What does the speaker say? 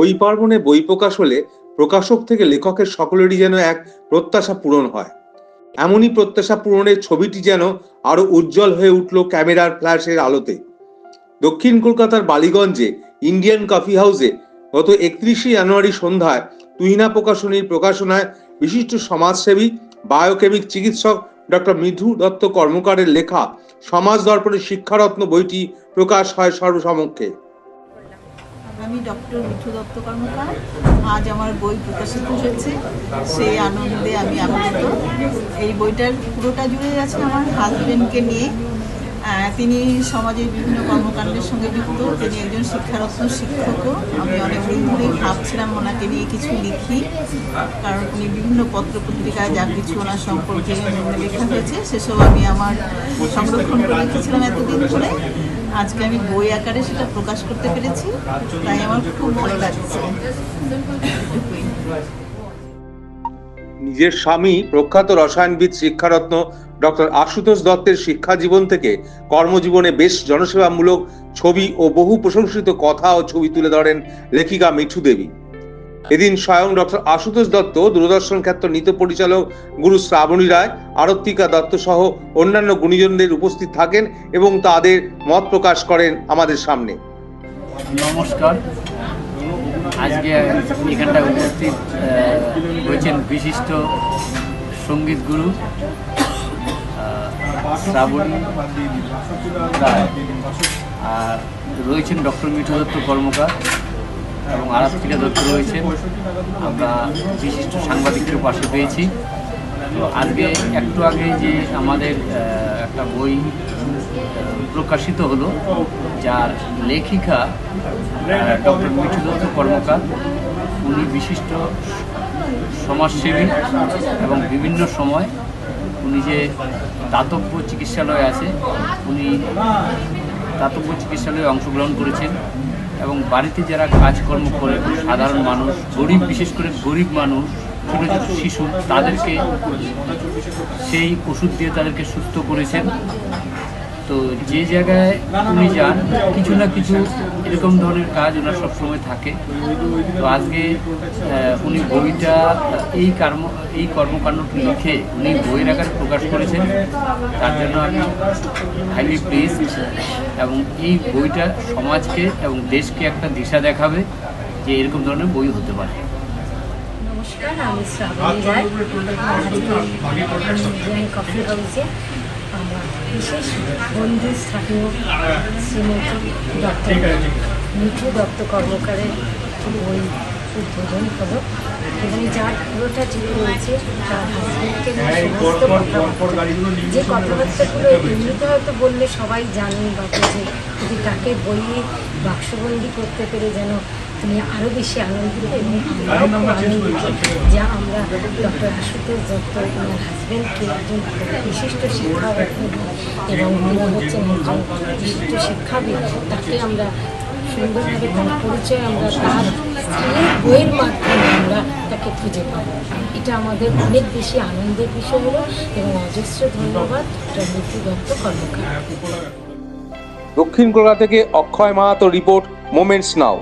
বই পার্বণে বই প্রকাশ হলে প্রকাশক থেকে লেখকের সকলেরই যেন এক প্রত্যাশা পূরণ হয়। এমনই প্রত্যাশা পূরণের ছবিটি যেন আরও উজ্জ্বল হয়ে উঠল ক্যামেরার ফ্ল্যাশের আলোতে। দক্ষিণ কলকাতার বালিগঞ্জে ইন্ডিয়ান কফি হাউসে গত একত্রিশে জানুয়ারি সন্ধ্যায় তুহিনা প্রকাশনীর প্রকাশনায় বিশিষ্ট সমাজসেবী, বায়োকেমিক চিকিৎসক ডক্টর মিঠু দত্ত কর্মকারের লেখা সমাজ দর্পণের শিক্ষারত্ন বইটি প্রকাশ হয় সর্বসমক্ষে। আমি ডক্টর মিঠু দত্ত কর্মকার। আজ আমার বই প্রকাশিত হয়েছে। সেই আনন্দে আমি আনন্দিত। এই বইটার পুরোটা জুড়ে আছে আমার হাজবেন্ডকে নিয়ে। তিনি সমাজের বিভিন্ন কর্মকাণ্ডের সঙ্গে যুক্ত। তিনি একজন শিক্ষারত্ন শিক্ষকও। আমি অনেক দিন ধরেই ভাবছিলাম ওনাকে নিয়ে কিছু লিখি। কারণ উনি বিভিন্ন পত্র পত্রিকায় যা কিছু ওনার সম্পর্কে লেখা হয়েছে সেসব আমি আমার সংরক্ষণ করে রেখেছিলাম এতদিন ধরে। আজকে আমি বই আকারে সেটা প্রকাশ করতে পেরেছি, তাই আমার খুব ভালো লাগছে। নিজের স্বামী প্রখ্যাত রসায়নবিদ, শিক্ষারত্ন ডক্টর আশুতোষ দত্তের শিক্ষা জীবন থেকে কর্মজীবনে বেশ জনসেবামূলক ছবি ও বহু প্রশংসিত কথা ও ছবি তুলে ধরেন লেখিকা মিঠু দেবী। এদিন স্বয়ং ডক্টর আশুতোষ দত্ত, দূরদর্শন খ্যাত নীত পরিচালক গুরু শ্রাবণী রায় আরত্তিকা দত্ত সহ অন্যান্য গুণীজনদের উপস্থিত থাকেন এবং তাদের মত প্রকাশ করেন আমাদের সামনে। নমস্কার। আজকে এখানটায় উপস্থিত হয়েছেন বিশিষ্ট সংগীত গুরু শ্রাবণী রায়। আর রয়েছেন ডক্টর মিঠু দত্ত কর্মকার। এবং আরাত্রিকা দত্ত রয়েছেন আমরা বিশিষ্ট সাংবাদিকদের পাশে পেয়েছি। তো আজকে একটু আগে যে আমাদের একটা বই প্রকাশিত হলো, যার লেখিকা ডক্টর মিঠু দত্ত কর্মকার। উনি বিশিষ্ট সমাজসেবী এবং বিভিন্ন সময় উনি যে দাতব্য চিকিৎসালয় আছে, উনি দাতব্য চিকিৎসালয়ে অংশগ্রহণ করেছেন। এবং বাড়িতে যারা কাজকর্ম করে, সাধারণ মানুষ, গরিব, বিশেষ করে গরিব মানুষ, ছোটো ছোটো শিশু, তাদেরকে সেই ওষুধ দিয়ে তাদেরকে সুস্থ করেছেন। তো যে জায়গায় উনি যান, কিছু না কিছু এরকম ধরনের কাজ ওনার সবসময় থাকে। তো আজকে উনি বইটা, এই কর্ম, এই কর্মকাণ্ডটি লিখে উনি বইয়ের আকারে প্রকাশ করেছেন। তার জন্য আমি হাইলি প্লিজ এবং এই বইটা সমাজকে এবং দেশকে একটা দিশা দেখাবে যে এরকম ধরনের বই হতে পারে। নমস্কার, আমি শ্রাবণী রায়। কফি হাউসে বিশেষ বন্ধু স্থানীয় শ্রীমতী মিঠু দত্ত কর্মকারের বই উদ্বোধন হলো। এবং যার পুরোটা জুড়ে রয়েছে তার সমস্ত কথাবার্তা যে কথাবার্তাগুলো এমনিতে হয়তো বললে সবাই জানেন বা বোঝে কিন্তু তাকে বইয়ে বাক্সবন্দি করতে পেরে যেন তিনি আরও বেশি আনন্দিত এবং আমরাও আনন্দিত যা আমরা ডক্টর আশুতোষ দত্ত ওনার হাজব্যান্ডকে একজন বিশিষ্ট শিক্ষাবিদ এবং তিনি হচ্ছেন একজন বিশিষ্ট শিক্ষাবিদ। তাকে আমরা সুন্দরভাবে তার পরিচয় আমরা তার স্ত্রীর বইয়ের মাধ্যমে আমরা তাকে খুঁজে পাব এটা আমাদের অনেক বেশি আনন্দের বিষয় হলো এবং অজস্র ধন্যবাদ এটা দত্ত কর্মকার। দক্ষিণ কলকাতা থেকে Akshay Mahato report moments now